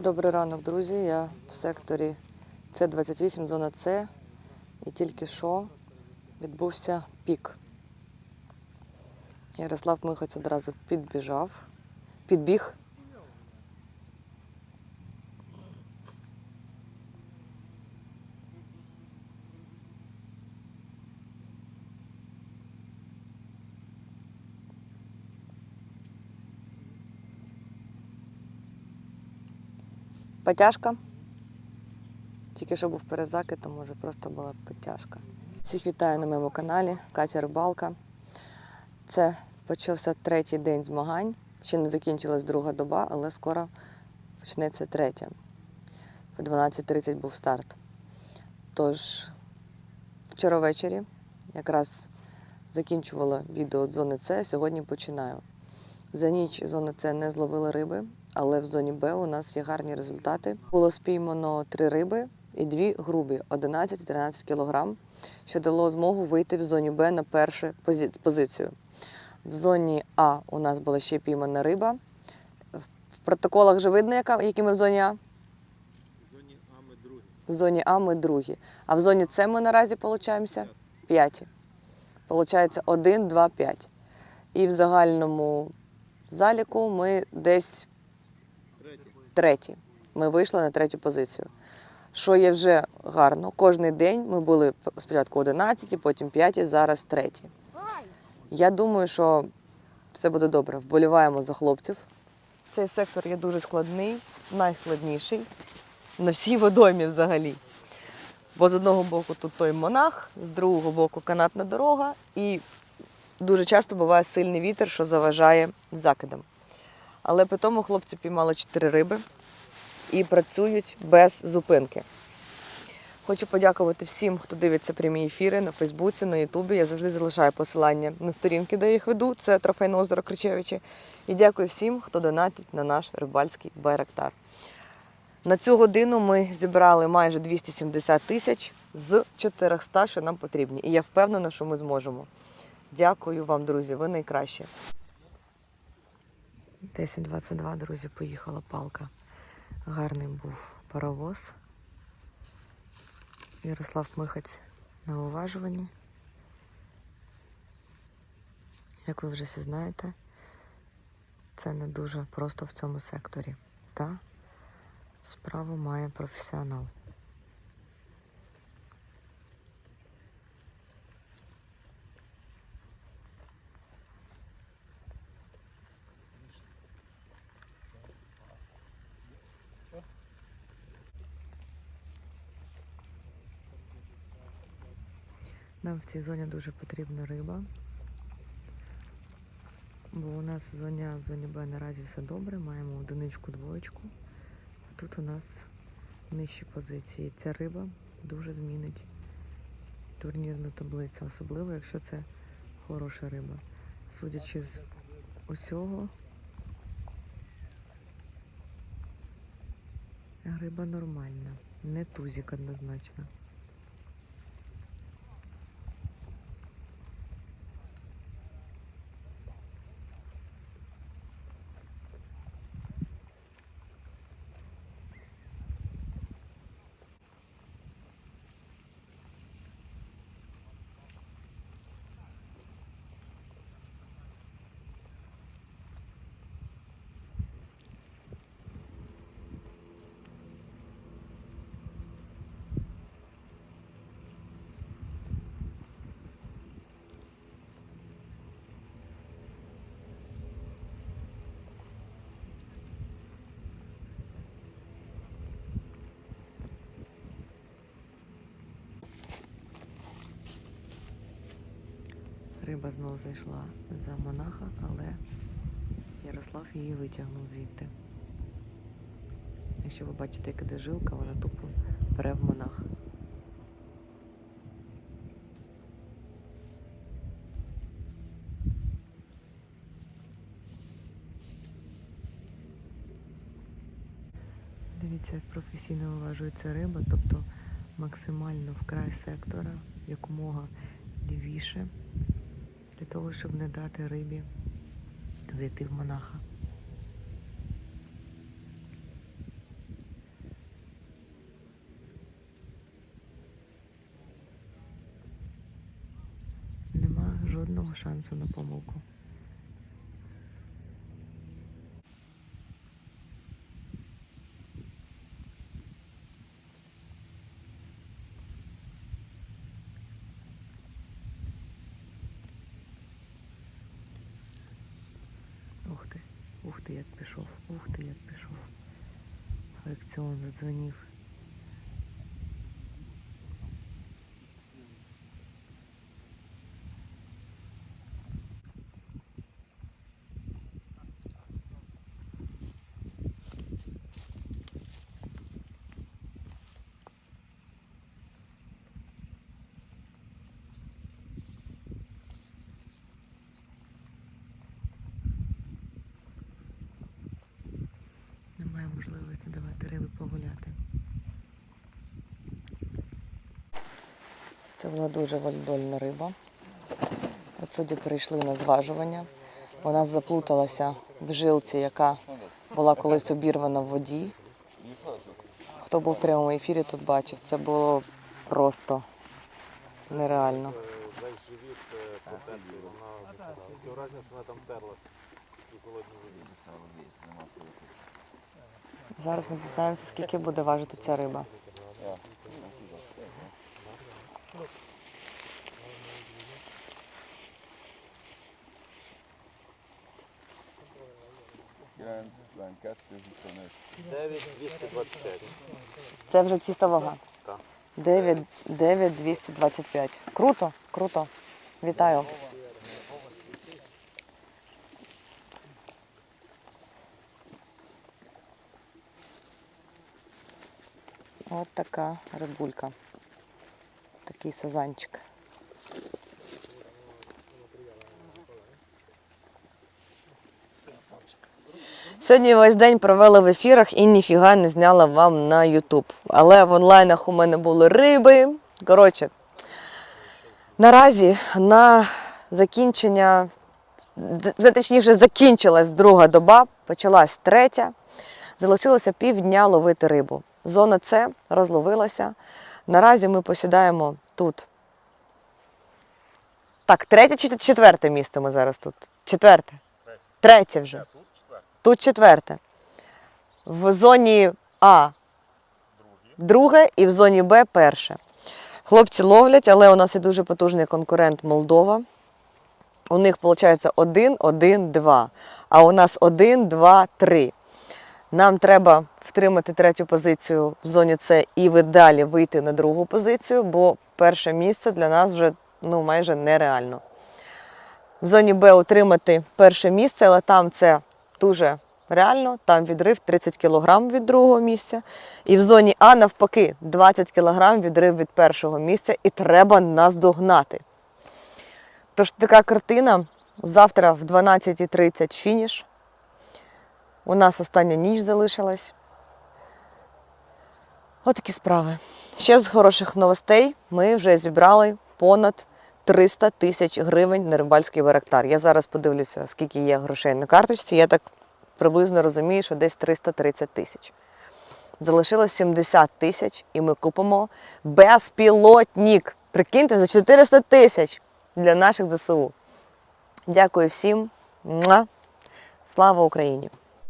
Добрий ранок, друзі. Я в секторі С28, зона С. І тільки що відбувся пік. Ярослав Михаць одразу підбіжав, підбіг. Потяжка. Тільки що був перезакид, то може просто була потяжка. Всіх вітаю на моєму каналі Катя Рибалка. Це почався третій день змагань. Ще не закінчилась друга доба, але скоро почнеться третя. В 12.30 був старт. Тож, вчора ввечері якраз закінчувала відео з зони С, сьогодні починаю. За ніч зона С не зловила риби, але в зоні Б у нас є гарні результати. Було спіймано три риби і дві грубі 11 і 13 кілограм, що дало змогу вийти в зоні Б на першу позицію. В зоні А у нас була ще піймана риба. В протоколах вже видно, яка, які ми в зоні А. В зоні А ми другі. А в зоні С ми наразі получаємося п'яті. Получається 1, 2, 5. І в загальному заліку ми десь. Треті. Ми вийшли на третю позицію. Що є вже гарно. Кожний день ми були спочатку 11, потім 5, зараз треті. Я думаю, що все буде добре. Вболіваємо за хлопців. Цей сектор є дуже складний, найскладніший на всій водоймі взагалі. Бо з одного боку тут той монах, з другого боку канатна дорога, і дуже часто буває сильний вітер, що заважає закидам. Але при тому хлопці піймали чотири риби і працюють без зупинки. Хочу подякувати всім, хто дивиться прямі ефіри на Фейсбуці, на Ютубі. Я завжди залишаю посилання на сторінки, де їх веду. Це трофейне озеро Кричевичі. І дякую всім, хто донатить на наш рибальський байрактар. На цю годину ми зібрали майже 270 тисяч з 400, що нам потрібні. І я впевнена, що ми зможемо. Дякую вам, друзі, ви найкращі. 10.22, друзі, поїхала палка. Гарний був паровоз. Ярослав Михаць на уважуванні. Як ви вже всі знаєте, це не дуже просто в цьому секторі. Та справу має професіонал. Нам в цій зоні дуже потрібна риба. Бо у нас в зоні А, в зоні Б наразі все добре, маємо одиничку, двоєчку. А тут у нас нижчі позиції. Ця риба дуже змінить турнірну таблицю, особливо якщо це хороша риба. Судячи з усього, риба нормальна, не тузик однозначно. Риба знову зайшла за монаха, але Ярослав її витягнув звідти. Якщо ви бачите, яка де жилка, вона тупо бере в монах. Дивіться, як професійно виважується риба, тобто максимально в край сектора, якомога лівіше, того, щоб не дати рибі зайти в монаха. Нема жодного шансу на помилку. Ух ти, як пішов. Колекціон задзвонів. Риби погуляти. Це була дуже вальдольна риба. От сюди прийшли на зважування. Вона заплуталася в жилці, яка була колись обірвана в воді. Хто був в прямому ефірі, тут бачив. Це було просто нереально. Вона там воді. Зараз ми дізнаємося, скільки буде важити ця риба. Дев'ять 225. Це вже чиста вага. Так. 9, 9 225. Круто, круто. Вітаю. От така рибулька. Такий сазанчик. Сьогодні весь день провела в ефірах і ніфіга не зняла вам на Ютуб. Але в онлайнах у мене були риби. Коротше, наразі на закінчення, точніше, закінчилась друга доба, почалась третя. Залишилося півдня ловити рибу. Зона С розловилася. Наразі ми посідаємо тут. Так, третє чи четверте місце ми зараз тут? Четверте. Третє вже. Тут четверте. В зоні А друге і в зоні Б перше. Хлопці ловлять, але у нас є дуже потужний конкурент Молдова. У них виходить 1, 1, 2. А у нас 1, 2, 3. Нам треба втримати третю позицію в зоні С і ви далі вийти на другу позицію, бо перше місце для нас вже ну, майже нереально. В зоні Б утримати перше місце, але там це дуже реально. Там відрив 30 кг від другого місця. І в зоні А навпаки 20 кг відрив від першого місця, і треба наздогнати. Тож така картина. Завтра в 12.30 фініш. У нас остання ніч залишилась. Отакі справи. Ще з хороших новостей ми вже зібрали понад 300 тисяч гривень на рибальський барактар. Я зараз подивлюся, скільки є грошей на карточці. Я так приблизно розумію, що десь 330 тисяч. Залишилось 70 тисяч, і ми купимо безпілотник. Прикиньте, за 400 тисяч для наших ЗСУ. Дякую всім. Слава Україні!